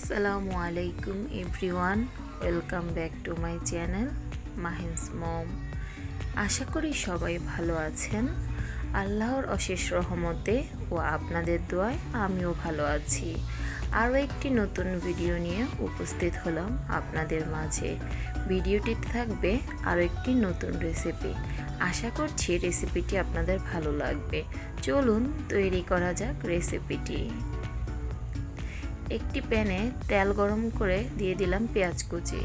আসসালামু আলাইকুম everyone, welcome back to my channel, Mahin's mom. আশা করি সবাই ভালো আছেন। আল্লাহর অশেষ রহমতে ও আপনাদের দোয়ায় আমিও ভালো আছি। আরও একটি নতুন ভিডিও নিয়ে উপস্থিত হলাম আপনাদের মাঝে। ভিডিওটিতে থাকবে আরও একটি নতুন রেসিপি। আশা করছি রেসিপিটি আপনাদের ভালো লাগবে। চলুন তৈরি করা যাক রেসিপিটি। একটি প্যানে তেল গরম করে দিয়ে দিলাম পেঁয়াজ কুচি।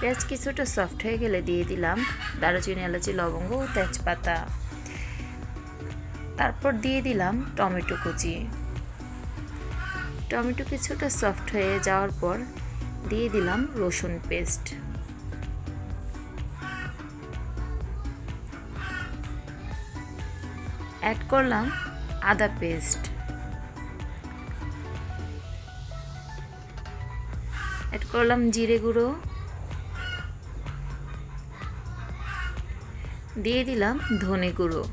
পেঁয়াজ কিছুটা সফট হয়ে গেলে দিয়ে দিলাম দারুচিনি, এলাচি, লবঙ্গ ও তেজপাতা। তারপর দিয়ে দিলাম টমেটো কুচি। টমেটো কিছুটা সফট হয়ে যাওয়ার পর দিয়ে দিলাম রসুন পেস্ট। অ্যাড করলাম আদা পেস্ট। করলাম জিরে গুঁড়ো। দিয়ে দিলাম ধনে গুঁড়ো।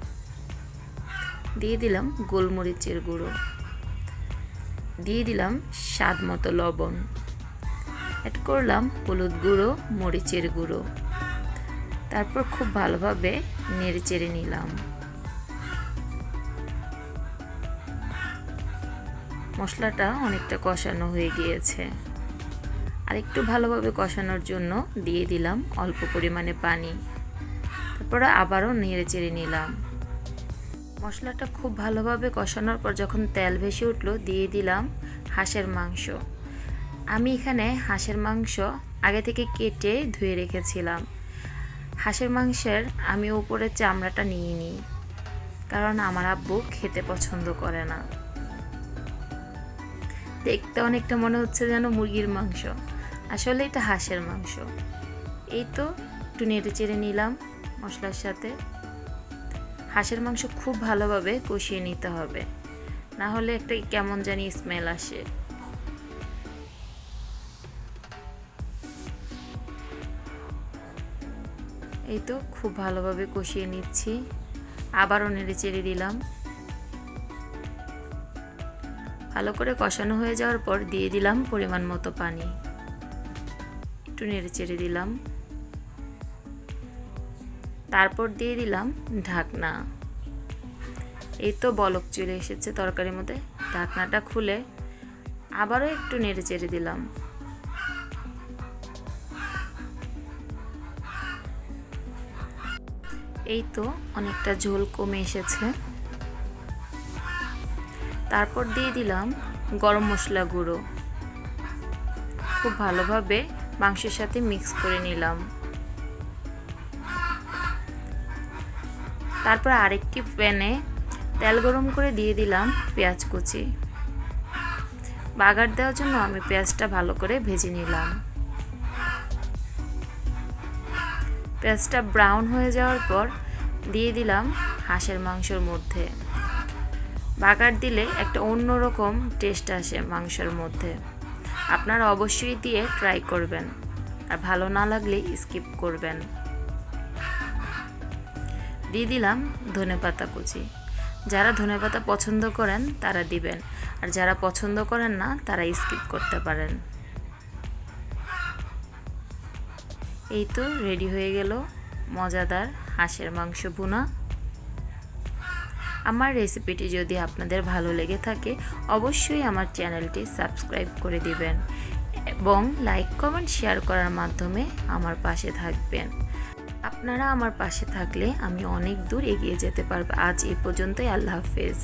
দিয়ে দিলাম গোলমরিচের গুঁড়ো। দিয়ে দিলাম স্বাদ মতো লবণ। অ্যাড করলাম হলুদ গুঁড়ো, মরিচের গুঁড়ো। তারপর খুব ভালোভাবে নেড়ে চেড়ে নিলাম। মশলাটা অনেকটা কষানো হয়ে গিয়েছে। আর একটু ভালোভাবে কষানোর জন্য দিয়ে দিলাম অল্প পরিমাণে পানি। তারপরে আবারও নেড়ে চেড়ে নিলাম। মশলাটা খুব ভালোভাবে কষানোর পর যখন তেল ভেসে উঠল, দিয়ে দিলাম হাঁসের মাংস। আমি এখানে হাঁসের মাংস আগে থেকে কেটে ধুয়ে রেখেছিলাম। হাঁসের মাংসের আমি উপরে চামড়াটা নিয়ে নিই কারণ আমার আব্বু খেতে পছন্দ করে না। দেখতে অনেকটা মনে হচ্ছে যেন মুরগির মাংস। আসলে এটা হাঁসের মাংস। এই তো একটু নেড়ে চেড়ে নিলাম মশলার সাথে। হাঁসের মাংস খুব ভালোভাবে কষিয়ে নিতে হবে। না হলে একটা কেমন জানি স্মেল আসে। এই তো খুব ভালোভাবে কষিয়ে নিচ্ছি। আবারও নেড়ে চেড়ে দিলাম। ভালো করে কষানো হয়ে যাওয়ার পর দিয়ে দিলাম পরিমাণ মতো পানি। একটু নেড়ে চেড়ে দিলাম। তারপর দিয়ে দিলাম ঢাকনা। এই তো বলক চলে এসেছে তরকারির মধ্যে। ঢাকনাটা খুলে আবারও একটু নেড়ে চেড়ে দিলাম। এই তো অনেকটা ঝোল কমে এসেছে। তারপর দিয়ে দিলাম গরম মশলা গুঁড়ো। খুব ভালোভাবে মাংসের সাথে মিক্স করে নিলাম। তারপর আরেকটি প্যানে তেল গরম করে দিয়ে দিলাম পেঁয়াজ কুচি। বাগার দেওয়ার জন্য আমি পেঁয়াজটা ভালো করে ভেজে নিলাম। পেঁয়াজটা ব্রাউন হয়ে যাওয়ার পর দিয়ে দিলাম হাঁসের মাংসর মধ্যে। বাগার দিলে একটা অন্যরকম টেস্ট আসে মাংসের মধ্যে। আপনারা অবশ্যই দিয়ে ট্রাই করবেন। আর ভালো না লাগলে স্কিপ করবেন। দিয়ে দিলাম ধনে পাতা কুচি। যারা ধনে পাতা পছন্দ করেন, তারা দিবেন। আর যারা পছন্দ করেন না, তারা স্কিপ করতে পারেন। এই তো রেডি হয়ে গেল মজাদার হাঁসের মাংস ভুনা। আমার রেসিপিটি যদি আপনাদের ভালো লেগে থাকে, অবশ্যই আমার চ্যানেলটি সাবস্ক্রাইব করে দিবেন এবং লাইক কমেন্ট শেয়ার করার মাধ্যমে আমার পাশে থাকবেন। আপনারা আমার পাশে থাকলে আমি অনেক দূর এগিয়ে যেতে পারব। আজ এ পর্যন্তই, আল্লাহ হাফেজ।